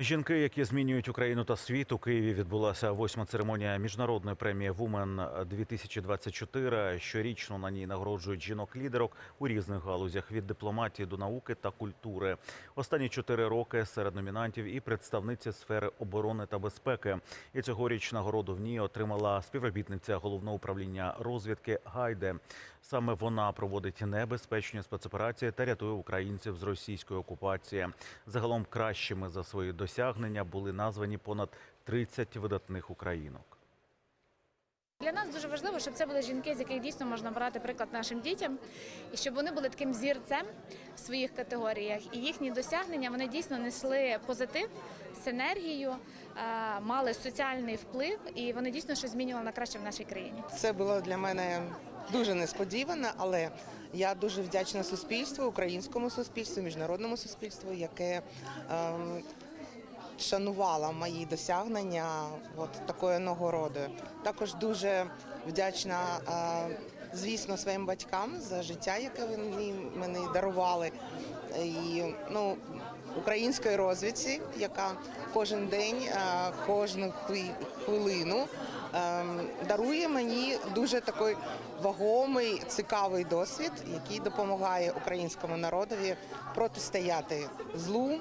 Жінки, які змінюють Україну та світ у Києві, відбулася восьма церемонія міжнародної премії Вумен 2024 Щорічно на ній нагороджують жінок-лідерок у різних галузях від дипломатії до науки та культури. Останні чотири роки серед номінантів і представниці сфери оборони та безпеки. І цьогоріч нагороду в ній отримала співробітниця головного управління розвідки Гайде. Саме вона проводить небезпечні спецоперації та рятує українців з російської окупації. Загалом кращими за свої досягнення були названі понад 30 видатних українок. Для нас дуже важливо, щоб це були жінки, з яких дійсно можна брати приклад нашим дітям, і щоб вони були таким зірцем в своїх категоріях. І їхні досягнення вони дійсно несли позитив, синергію, е, мали соціальний вплив, і вони дійсно щось змінювали на краще в нашій країні. Це було для мене дуже несподівано, але я дуже вдячна суспільству, українському суспільству, міжнародному суспільству, яке ем, шанувало мої досягнення от такою нагородою. Також дуже вдячна, звісно, своїм батькам за життя, яке вони мені дарували. І ну, української розвідці, яка кожен день, кожну хвилину дарує мені дуже такий вагомий, цікавий досвід, який допомагає українському народові протистояти злу,